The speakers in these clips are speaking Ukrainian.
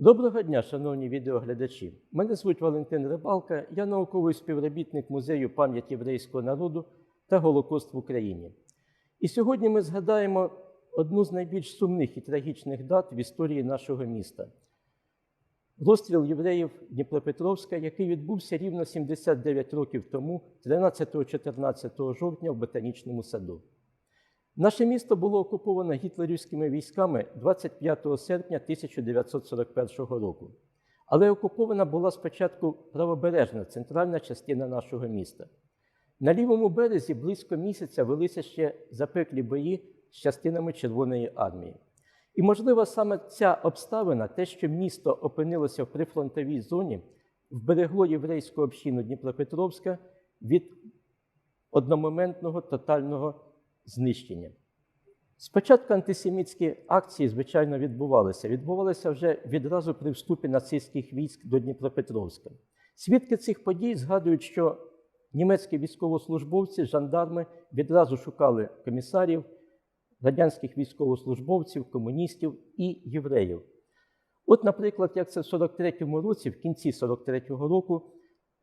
Доброго дня, шановні відеоглядачі. Мене звуть Валентин Рибалка, я науковий співробітник музею пам'яті єврейського народу та Голокост в Україні. І сьогодні ми згадаємо одну з найбільш сумних і трагічних дат в історії нашого міста. Розстріл євреїв Дніпропетровська, який відбувся рівно 79 років тому, 13-14 жовтня в Ботанічному саду. Наше місто було окуповано гітлерівськими військами 25 серпня 1941 року. Але окупована була спочатку правобережна центральна частина нашого міста. На лівому березі близько місяця велися ще запеклі бої з частинами Червоної армії. І, можливо, саме ця обставина, те, що місто опинилося в прифронтовій зоні, вберегло єврейську общину Дніпропетровська від одномоментного тотального знищення. Спочатку антисемітські акції, звичайно, відбувалися. Відбувалися вже відразу при вступі нацистських військ до Дніпропетровська. Свідки цих подій згадують, що німецькі військовослужбовці, жандарми відразу шукали комісарів, радянських військовослужбовців, комуністів і євреїв. От, наприклад, як це в 43-му році, в кінці 43-го року,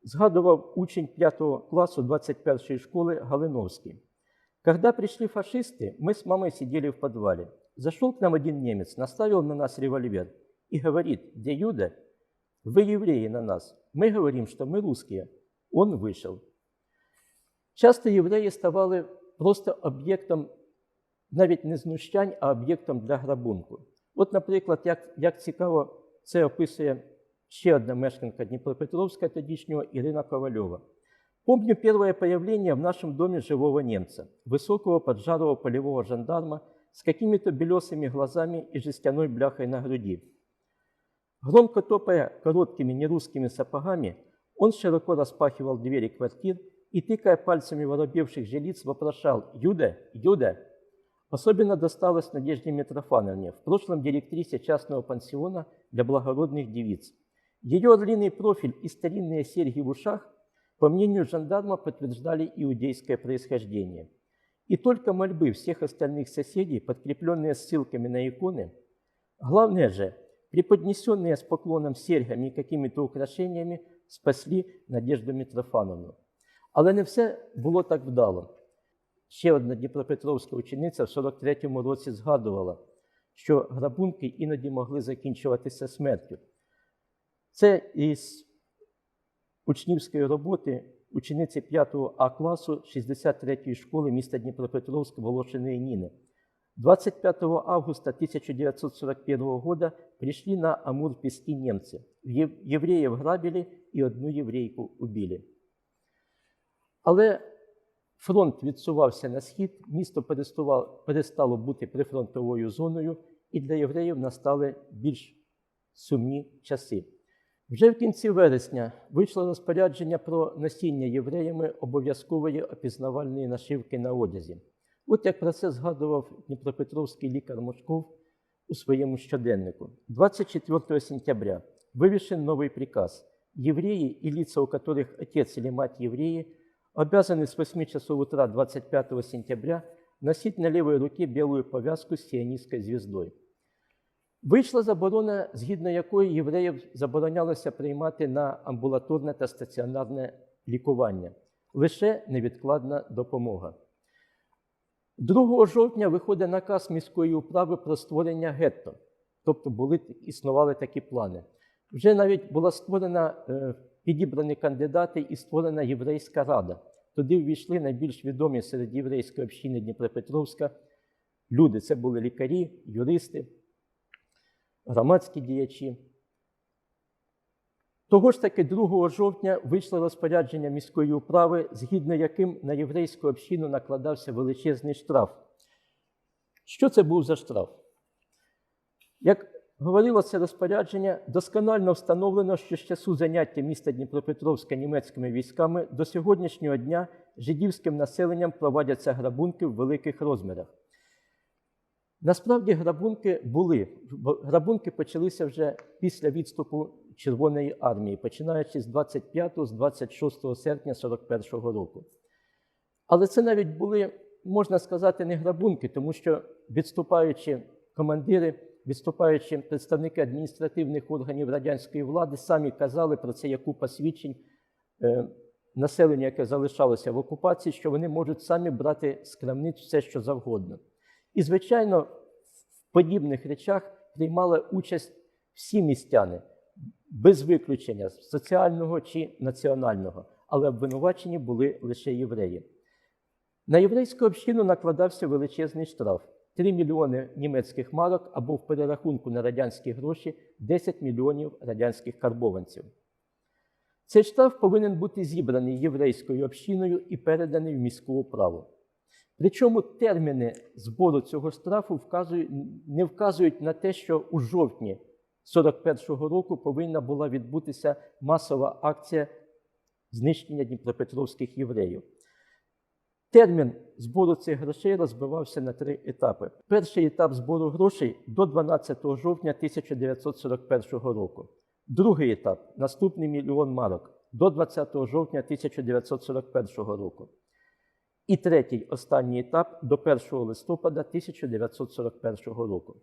згадував учень 5 класу 21-ї школи Галиновський. Когда пришли фашисты, мы с мамой сидели в подвале. Зашел к нам один немец, наставил на нас револьвер и говорит, где Юда? Вы евреи на нас. Мы говорим, что мы русские. Он вышел. Часто євреї ставали просто об'єктом навіть не знущань, а об'єктом для грабунку. От, наприклад, як, як цікаво це описує ще одна мешканка Дніпропетровська тодішнього Ірина Ковальова. Помню первое появление в нашем доме живого немца, высокого поджарого полевого жандарма с какими-то белесыми глазами и жестяной бляхой на груди. Громко топая короткими нерусскими сапогами, он широко распахивал двери квартир и, тыкая пальцами воробевших жилиц, вопрошал «Юда? Юда?» Особенно досталось Надежде Митрофановне, в прошлом директрисе частного пансиона для благородных девиц. Ее орлиный профиль и старинные серьги в ушах по мнению жандарма, подтверждали иудейское происхождение. И только мольбы всех остальных соседей, подкрепленные ссылками на иконы, главное же, преподнесенные с поклоном серьгами и какими-то украшениями, спасли Надежду Митрофановну. Але не все було так вдало. Ще одна Дніпропетровська учениця в 43-му році згадувала, що грабунки іноді могли закінчуватися смертю. Це із учнівської роботи учениці 5 А класу 63-ї школи міста Дніпропетровська Волошиної Ніни. 25 августа 1941 года пришли на Амур пески немцы. Евреев грабили и одну єврейку убили. Але фронт відсувався на схід, місто перестало бути прифронтовою зоною, і для євреїв настали більш сумні часи. Вже в кінці вересня вийшло розпорядження про носіння євреями обов'язкової опізнавальної нашивки на одязі. От як про це згадував Дніпропетровський лікар Мошков у своєму щоденнику. 24 сентября вывешен новый приказ. Евреи и лица, у которых отец или мать евреи, обязаны с 8 часов утра 25 сентября носить на левой руке белую повязку с сионистской звездой. Вийшла заборона, згідно якої євреїв заборонялося приймати на амбулаторне та стаціонарне лікування, лише невідкладна допомога. 2 жовтня виходить наказ міської управи про створення гетто, тобто були, існували такі плани. Вже навіть була створена, е, підібрані кандидати і створена єврейська рада. Туди ввійшли найбільш відомі серед єврейської общини Дніпропетровська люди. Це були лікарі, юристи, громадські діячі. Того ж таки 2 жовтня вийшло розпорядження міської управи, згідно яким на єврейську общину накладався величезний штраф. Що це був за штраф? Як говорило це розпорядження, досконально встановлено, що з часу заняття міста Дніпропетровська німецькими військами до сьогоднішнього дня жидівським населенням проводяться грабунки в великих розмірах. Насправді грабунки були. Грабунки почалися вже після відступу Червоної армії, починаючи з 25 з 26 серпня 41 року. Але це навіть були, можна сказати, не грабунки, тому що відступаючи командири виступаючи представники адміністративних органів радянської влади, самі казали про це як купа свідчень е, населення, яке залишалося в окупації, що вони можуть самі брати з крамниць все, що завгодно. І, звичайно, в подібних речах приймали участь всі містяни, без виключення соціального чи національного, але обвинувачені були лише євреї. На єврейську общину накладався величезний штраф 3 мільйони німецьких марок або в перерахунку на радянські гроші 10 мільйонів радянських карбованців. Цей штраф повинен бути зібраний єврейською общиною і переданий в міську управу. Причому терміни збору цього штрафу вказують, не вказують на те, що у жовтні 41-го року повинна була відбутися масова акція знищення дніпропетровських євреїв. Термін збору цих грошей розбивався на три етапи. Перший етап збору грошей до 12 жовтня 1941 року. Другий етап наступний мільйон марок до 20 жовтня 1941 року. І третій останній етап до 1 листопада 1941 року.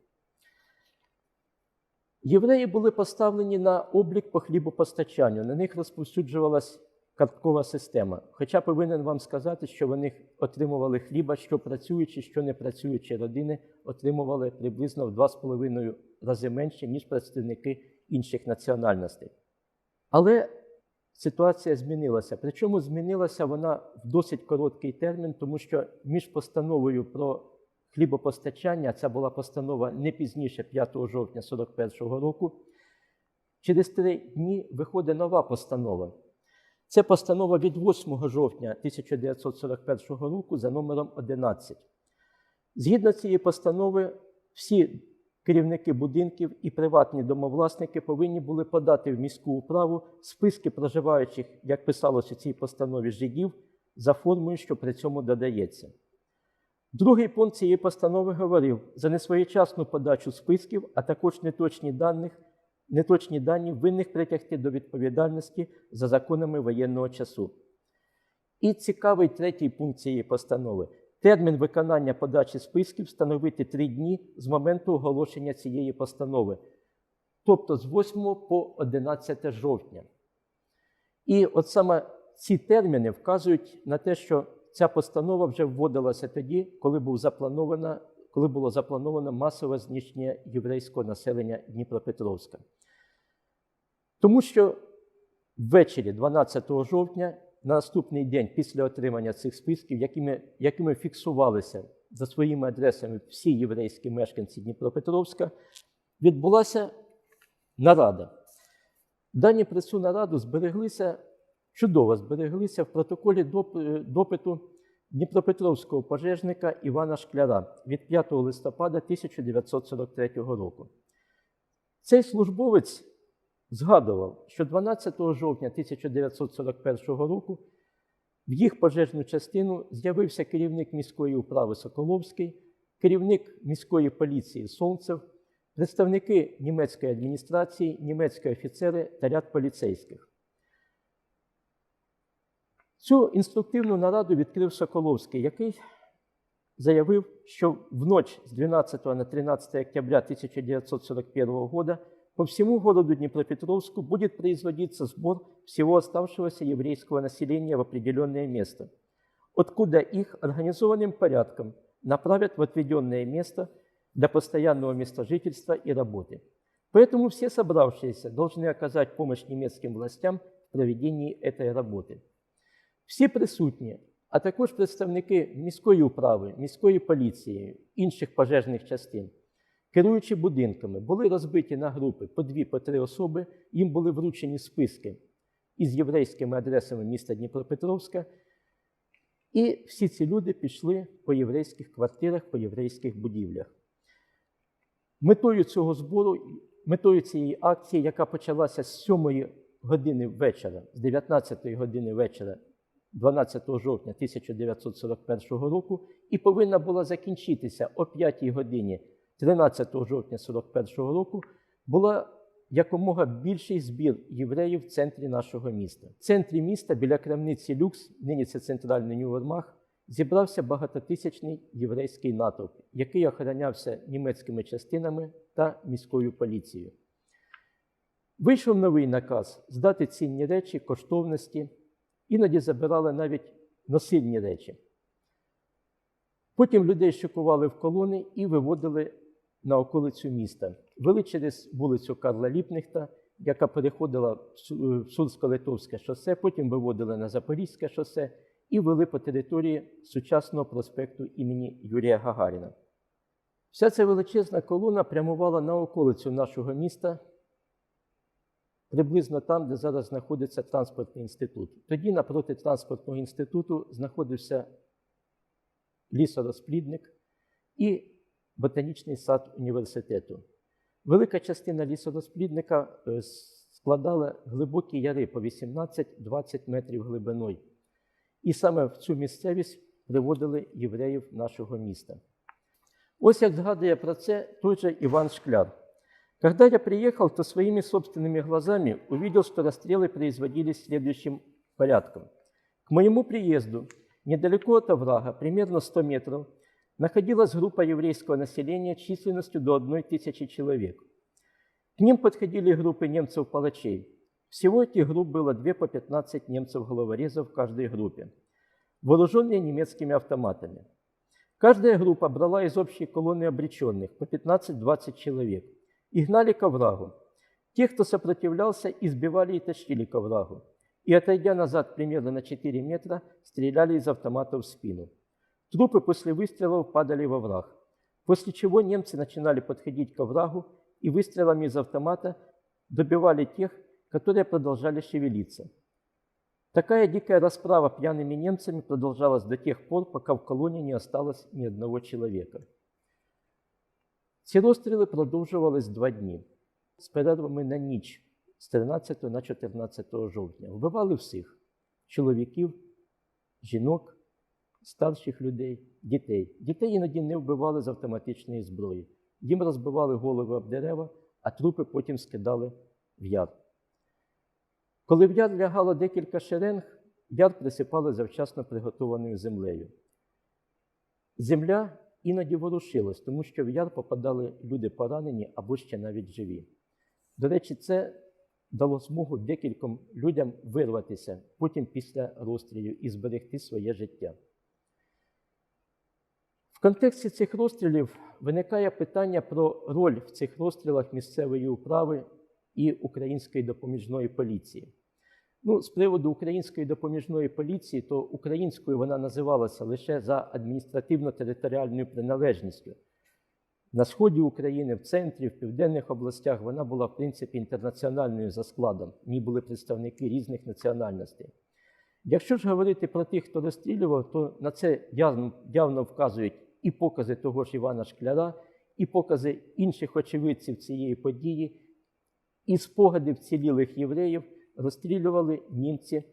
Євреї були поставлені на облік по хлібопостачанню. На них розповсюджувалась карткова система. Хоча повинен вам сказати, що вони отримували хліба, що працюючі, що не працюючі родини, отримували приблизно в 2,5 рази менше, ніж представники інших національностей. Але ситуація змінилася. Причому змінилася вона в досить короткий термін, тому що між постановою про хлібопостачання, ця була постанова не пізніше 5 жовтня 1941 року. Через три дні виходить нова постанова. Це постанова від 8 жовтня 1941 року за номером 11. Згідно цієї постанови, всі керівники будинків і приватні домовласники повинні були подати в міську управу списки проживаючих, як писалося в цій постанові жидів, за формою, що при цьому додається. Другий пункт цієї постанови говорив за несвоєчасну подачу списків, а також неточні даних, неточні дані винних притягти до відповідальності за законами воєнного часу. І цікавий третій пункт цієї постанови. Термін виконання подачі списків встановити три дні з моменту оголошення цієї постанови, тобто з 8 по 11 жовтня. І от саме ці терміни вказують на те, що ця постанова вже вводилася тоді, коли, був запланована, коли було заплановано масове знищення єврейського населення Дніпропетровська. Тому що ввечері 12 жовтня, на наступний день після отримання цих списків, якими, якими фіксувалися за своїми адресами всі єврейські мешканці Дніпропетровська, відбулася нарада. Дані про цю нараду збереглися чудово збереглися в протоколі допиту Дніпропетровського пожежника Івана Шкляра від 5 листопада 1943 року. Цей службовець згадував, що 12 жовтня 1941 року в їх пожежну частину з'явився керівник міської управи Соколовський, керівник міської поліції Солнцев, представники німецької адміністрації, німецькі офіцери та ряд поліцейських. Цю інструктивну нараду відкрив Соколовський, який заявив, що в ночь з 12 на 13 октября 1941 года по всему городу Днепропетровску будет производиться сбор всего оставшегося еврейского населения в определенное место, откуда их организованным порядком направят в отведенное место для постоянного места жительства и работы. Поэтому все собравшиеся должны оказать помощь немецким властям в проведении этой работы. Всі присутні, а також представники міської управи, міської поліції, інших пожежних частин, Керуючи будинками, були розбиті на групи по дві, по три особи, їм були вручені списки із єврейськими адресами міста Дніпропетровська. І всі ці люди пішли по єврейських квартирах, по єврейських будівлях. Метою цього збору, метою цієї акції, яка почалася з 7 години вечора, з 19 години вечора 12 жовтня 1941 року і повинна була закінчитися о 5 годині 13 жовтня 1941 року, була якомога більший збір євреїв в центрі нашого міста. В центрі міста біля крамниці Люкс, нині це центральний Нювермах, зібрався багатотисячний єврейський натовп, який охоронявся німецькими частинами та міською поліцією. Вийшов новий наказ здати цінні речі, коштовності, іноді забирали навіть носильні речі. Потім людей шикували в колони і виводили на околицю міста. Вели через вулицю Карла Ліпнихта, яка переходила в Су- в Сурсько-Литовське шосе, потім виводили на Запорізьке шосе і вели по території сучасного проспекту імені Юрія Гагаріна. Вся ця величезна колона прямувала на околицю нашого міста, приблизно там, де зараз знаходиться транспортний інститут. Тоді напроти транспортного інституту знаходився лісорозплідник і ботанічний сад університету. Велика частина лісорозплідника е, складала глибокі яри по 18-20 метрів глибиною. І саме в цю місцевість приводили євреїв нашого міста. Ось як згадує про це той же Иван Шкляр. Когда я приехал, то своими собственными глазами увидел, что расстрелы производились следующим порядком. К моему приезду недалеко от оврага, примерно 100 метров, находилась группа еврейского населения численностью до одной тысячи человек. К ним подходили группы немцев-палачей. Всего этих групп было две по 15 немцев-головорезов в каждой группе, вооруженные немецкими автоматами. Каждая группа брала из общей колонны обреченных по 15-20 человек и гнали к оврагу. Тех, кто сопротивлялся, избивали и тащили к оврагу. И, отойдя назад примерно на 4 метра, стреляли из автомата в спину. Трупы после выстрелов падали во враг, после чего немцы начинали подходить к оврагу и выстрелами из автомата добивали тех, которые продолжали шевелиться. Такая дикая расправа пьяными немцами продолжалась до тех пор, пока в колонии не осталось ни одного человека. Ці розстріли продовжувались два дні з перервами на ніч з 13 на 14 жовтня. Вбивали всіх чоловіків, жінок, старших людей, дітей. Дітей іноді не вбивали з автоматичної зброї. Їм розбивали голови об дерева, а трупи потім скидали в яр. Коли в яр лягало декілька шеренг, яр присипали завчасно приготованою землею. Земля іноді ворушилась, тому що в яр попадали люди поранені або ще навіть живі. До речі, це дало змогу декільком людям вирватися потім після розстрілів і зберегти своє життя. В контексті цих розстрілів виникає питання про роль в цих розстрілах місцевої управи і української допоміжної поліції. Ну, з приводу української допоміжної поліції, то українською вона називалася лише за адміністративно-територіальною приналежністю. На сході України, в центрі, в південних областях вона була, в принципі, інтернаціональною за складом. В ній були представники різних національностей. Якщо ж говорити про тих, хто розстрілював, то на це явно, вказують і покази того ж Івана Шкляра, і покази інших очевидців цієї події, і спогади вцілілих євреїв розстрілювали німці,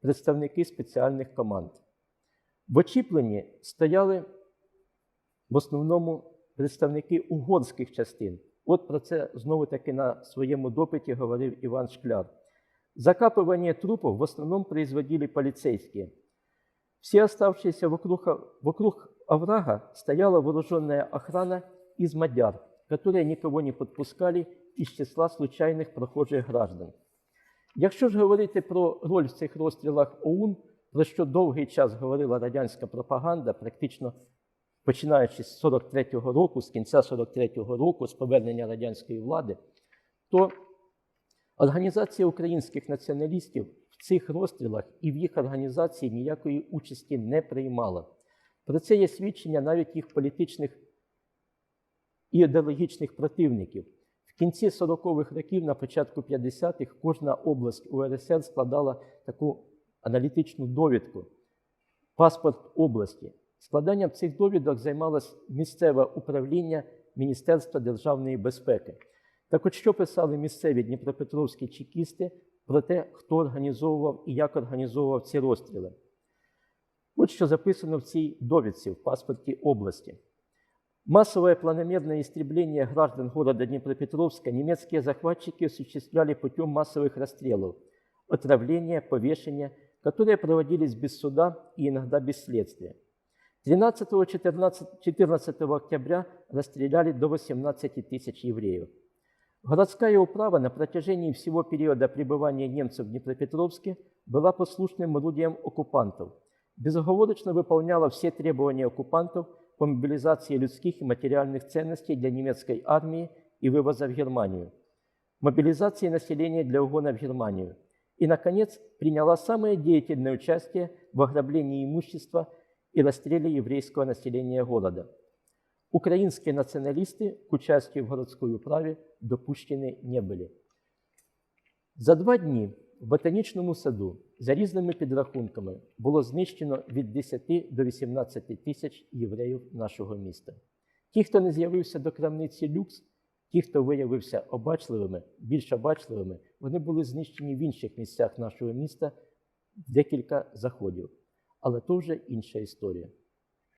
представники спеціальних команд. В очіпленні стояли в основному представники угорських частин. От про це знову-таки на своєму допиті говорив Іван Шкляр. Закапывание трупов в основном производили полицейские. Все оставшиеся вокруг, вокруг оврага стояла вооруженная охрана из мадяр, которые никого не подпускали із числа случайних прохожих граждан. Якщо ж говорити про роль в цих розстрілах ОУН, про що довгий час говорила радянська пропаганда, практично починаючи з 43-го року, з кінця 43-го року, з повернення радянської влади, то Організація українських націоналістів в цих розстрілах і в їх організації ніякої участі не приймала. Про це є свідчення навіть їх політичних і ідеологічних противників. В кінці 40-х років, на початку 50-х, кожна область УРСР складала таку аналітичну довідку, паспорт області. Складанням цих довідок займалось місцеве управління Міністерства державної безпеки. Так от що писали місцеві дніпропетровські чекісти про те, хто організовував і як організовував ці розстріли? От що записано в цій довідці в паспорті области. Массовое планомерное истребление граждан города Днепропетровска немецкие захватчики осуществляли путем массовых расстрелов, отравления, повешения, которые проводились без суда и иногда без следствия. 13-14 октября расстреляли до 18 тысяч евреев. Городская управа на протяжении всего периода пребывания немцев в Днепропетровске была послушным орудием оккупантов, безоговорочно выполняла все требования оккупантов по мобилизации людских и материальных ценностей для немецкой армии и вывоза в Германию, мобилизации населения для угона в Германию и, наконец, приняла самое деятельное участие в ограблении имущества и расстреле еврейского населения города. Украинские националисты к участию в городской управе допущены не были. За два дні в ботанічному саду за різними підрахунками було знищено від 10 до 18 тисяч євреїв нашого міста. Ті, хто не з'явився до крамниці люкс, ті, хто виявився обачливими, більш обачливими, вони були знищені в інших місцях нашого міста декілька заходів. Але то вже інша історія.